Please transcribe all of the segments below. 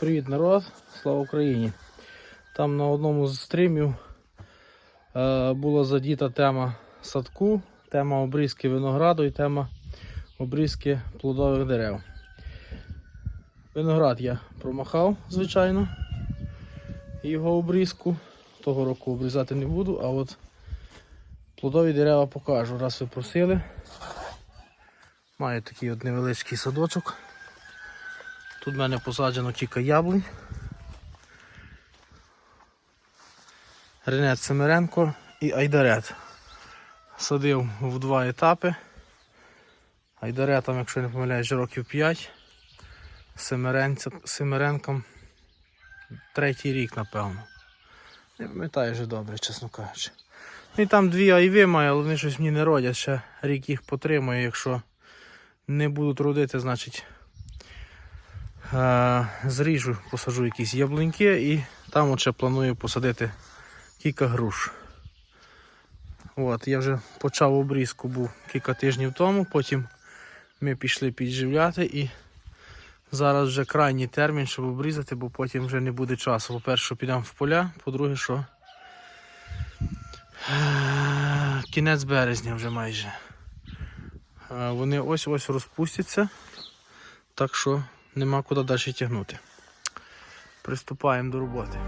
Привіт, народ! Слава Україні! Там на одному з стрімів е, була задіта тема садку, тема обрізки винограду і тема обрізки плодових дерев. Виноград я промахав, звичайно, його обрізку. Того року обрізати не буду, а от плодові дерева покажу. Раз ви просили. Маю такий от невеличкий садочок. Тут в мене посаджено кілька яблунь. Ренець Семеренко і Айдарет. Садив в два етапи. Айдаретам, якщо не помиляюсь, років 5. Семеренком третій рік, напевно. Не пам'ятаю вже добре, чесно кажучи. Ну і там дві айви маю, але вони щось мені не родять. Ще рік їх потримаю, якщо не будуть родити, значить Зріжу, посаджу якісь яблуньки і там ще планую посадити кілька груш. От, я вже почав обрізку був кілька тижнів тому, потім ми пішли підживляти і зараз вже крайній термін, щоб обрізати, бо потім вже не буде часу. По-перше, підемо в поля, по-друге, що е, кінець березня вже майже. Е, Вони ось-ось розпустяться. Так що нема куди далі тягнути. Приступаємо до роботи.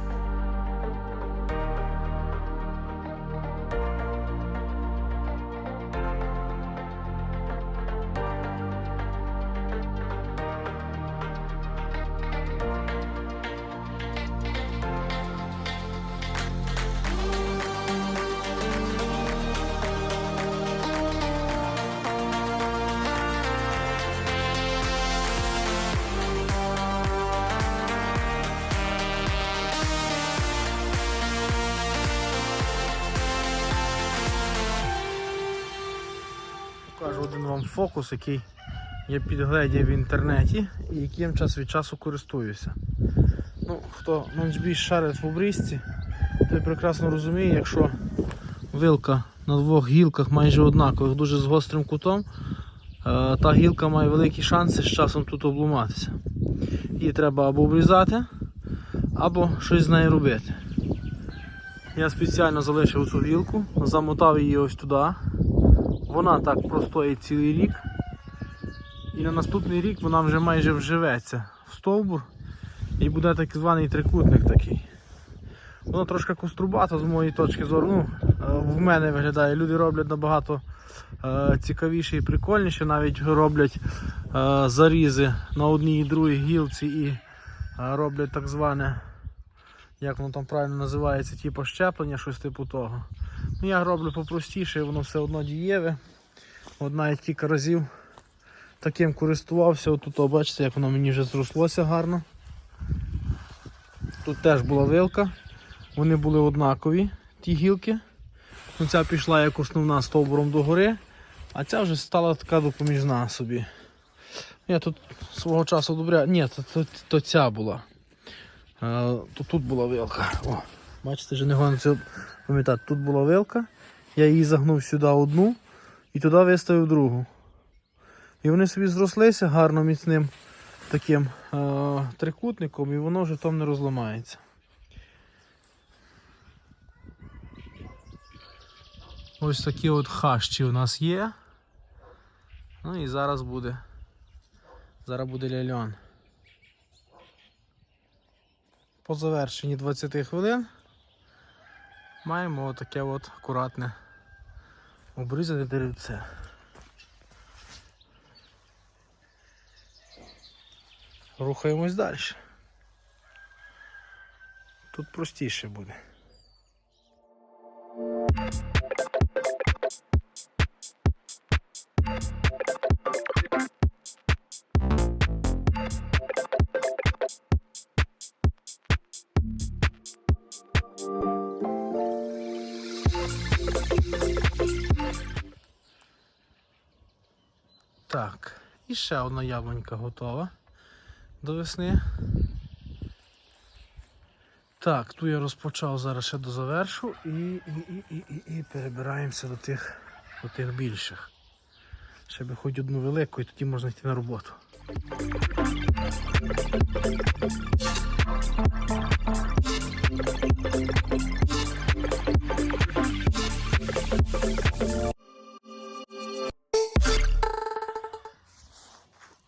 Покажу один вам фокус, який я підгледів в інтернеті і яким час від часу користуюся. Ну, Хто менш більш шарить в обрізці, той прекрасно розуміє, якщо вилка на двох гілках майже однакових, дуже з гострим кутом, е, та гілка має великі шанси з часом тут обломатися. Її треба або обрізати, або щось з нею робити. Я спеціально залишив цю гілку, замотав її ось туди. Вона так простоїть цілий рік. І на наступний рік вона вже майже вживеться в стовбур і буде так званий трикутник такий. Воно трошки кострубато з моєї точки зору. Ну, е, в мене виглядає. Люди роблять набагато е, цікавіше і прикольніше, навіть роблять е, зарізи на одній і другій гілці і роблять так зване, як воно там правильно називається, типу щеплення, щось типу того. Я роблю попростіше, воно все одно дієве. Одна я кілька разів таким користувався. Отут, бачите, як воно мені вже зрослося гарно. Тут теж була вилка, вони були однакові, ті гілки. Ну, Ця пішла як основна стовбуром догори, а ця вже стала така допоміжна собі. Я тут свого часу добре. Ні, то, то, то ця була. Е, то тут була вилка. О, бачите, вже не головне це пам'ятати, тут була вилка, я її загнув сюди одну і туди виставив другу. І вони собі зрослися гарно міцним таким е- трикутником, і воно вже там не розламається. Ось такі от хащі у нас є. Ну і зараз буде. Зараз буде ляльон. По завершенні 20 хвилин маємо отаке от акуратне обрізане деревце. Рухаємось далі. Тут простіше буде. Так, і ще одна яблунька готова до весни. Так, ту я розпочав зараз ще до завершу і, і, і, і, і, і перебираємося до тих, до тих більших. Ще би хоч одну велику і тоді можна йти на роботу.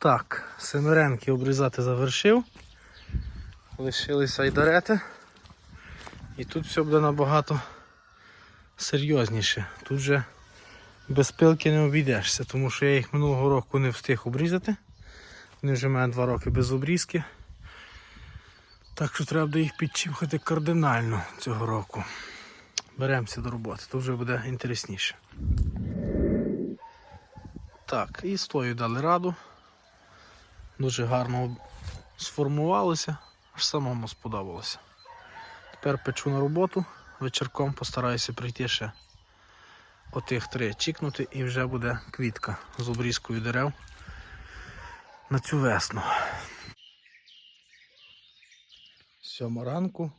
Так, семеренки обрізати завершив. Лишилися айдарети. І тут все буде набагато серйозніше. Тут вже без пилки не обійдешся, тому що я їх минулого року не встиг обрізати. Вони вже мають два роки без обрізки. Так що треба буде їх підчіпхати кардинально цього року. Беремося до роботи, то вже буде інтересніше. Так, і з тою дали раду. Дуже гарно сформувалося, аж самому сподобалося. Тепер печу на роботу, вечірком постараюся прийти ще отих три чікнути і вже буде квітка з обрізкою дерев на цю весну. Сьома ранку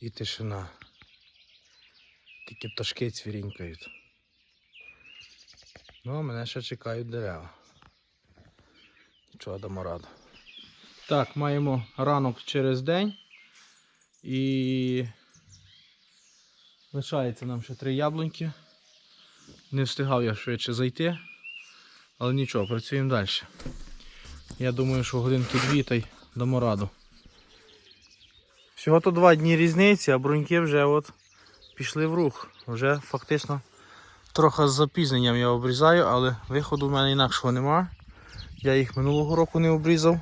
і тишина. Тільки пташки цвірінькають. Ну, а мене ще чекають дерева. Нічого дамо раду. Так, маємо ранок через день. І лишається нам ще три яблуньки. Не встигав я швидше зайти, але нічого, працюємо далі. Я думаю, що годинки дві та й дамо раду. Всього то два дні різниці, а бруньки вже от пішли в рух. Вже фактично трохи з запізненням я обрізаю, але виходу в мене інакшого нема. Я їх минулого року не обрізав.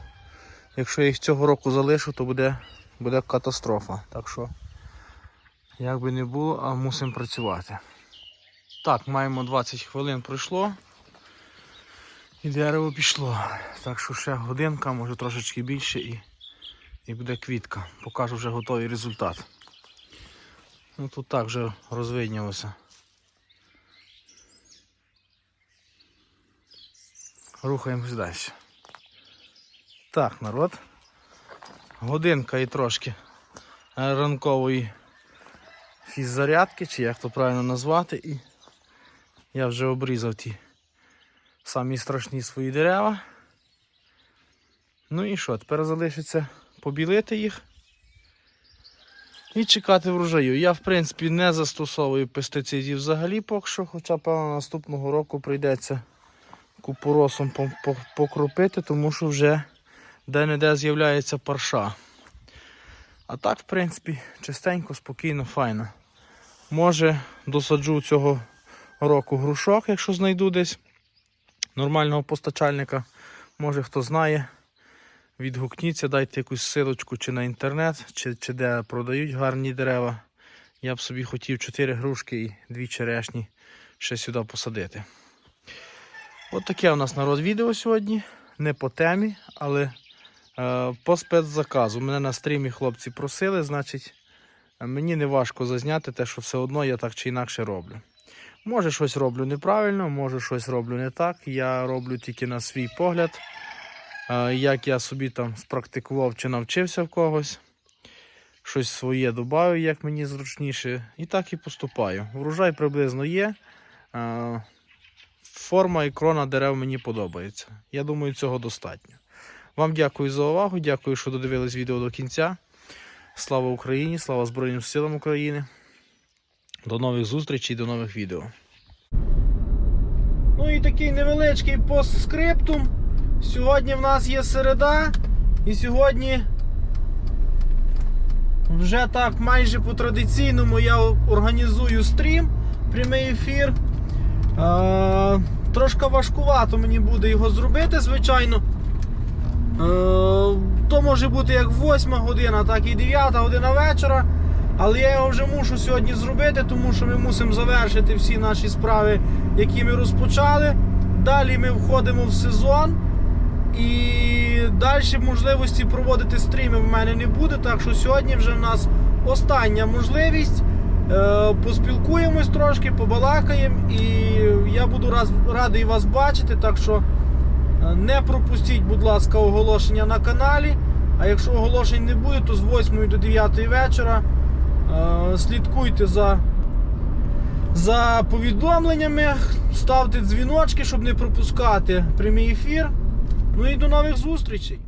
Якщо я їх цього року залишу, то буде, буде катастрофа. Так що, як би не було, а мусимо працювати. Так, маємо 20 хвилин пройшло. І дерево пішло. Так що ще годинка, може трошечки більше і, і буде квітка. Покажу вже готовий результат. Ну тут так вже розвиднялося. Рухаємось далі. Так, народ. Годинка і трошки ранкової фіззарядки, чи як то правильно назвати, і я вже обрізав ті самі страшні свої дерева. Ну і що, тепер залишиться побілити їх і чекати врожаю. Я в принципі не застосовую пестицидів взагалі поки що, хоча певно наступного року прийдеться купоросом по- по- покропити, тому що вже де-не-де з'являється парша. А так, в принципі, чистенько, спокійно, файно. Може, досаджу цього року грушок, якщо знайду десь нормального постачальника. Може хто знає. Відгукніться, дайте якусь силочку чи на інтернет, чи, чи де продають гарні дерева. Я б собі хотів 4 грушки і 2 черешні ще сюди посадити. От таке у нас народ відео сьогодні. Не по темі, але е, по спецзаказу. Мене на стрімі хлопці просили, значить, мені не важко зазняти те, що все одно я так чи інакше роблю. Може щось роблю неправильно, може щось роблю не так. Я роблю тільки на свій погляд, е, як я собі там спрактикував чи навчився в когось. Щось своє додаю, як мені зручніше. І так і поступаю. Врожай приблизно є. Е, Форма і крона дерев мені подобається. Я думаю, цього достатньо. Вам дякую за увагу, дякую, що додивились відео до кінця. Слава Україні, слава Збройним силам України. До нових зустрічей, до нових відео. Ну і такий невеличкий постскриптум. Сьогодні в нас є середа, і сьогодні вже так майже по традиційному я організую стрім, прямий ефір. Е, трошки важкувато мені буде його зробити, звичайно. Е, то може бути як 8 година, так і 9 година вечора. Але я його вже мушу сьогодні зробити, тому що ми мусимо завершити всі наші справи, які ми розпочали. Далі ми входимо в сезон. І далі можливості проводити стріми в мене не буде. Так що сьогодні вже в нас остання можливість. Е, поспілкуємось трошки, побалакаємо, і я буду раз, радий вас бачити. Так що е, не пропустіть, будь ласка, оголошення на каналі. А якщо оголошень не буде, то з 8 до 9 вечора е, слідкуйте за, за повідомленнями. ставте дзвіночки, щоб не пропускати прямий ефір. Ну і до нових зустрічей!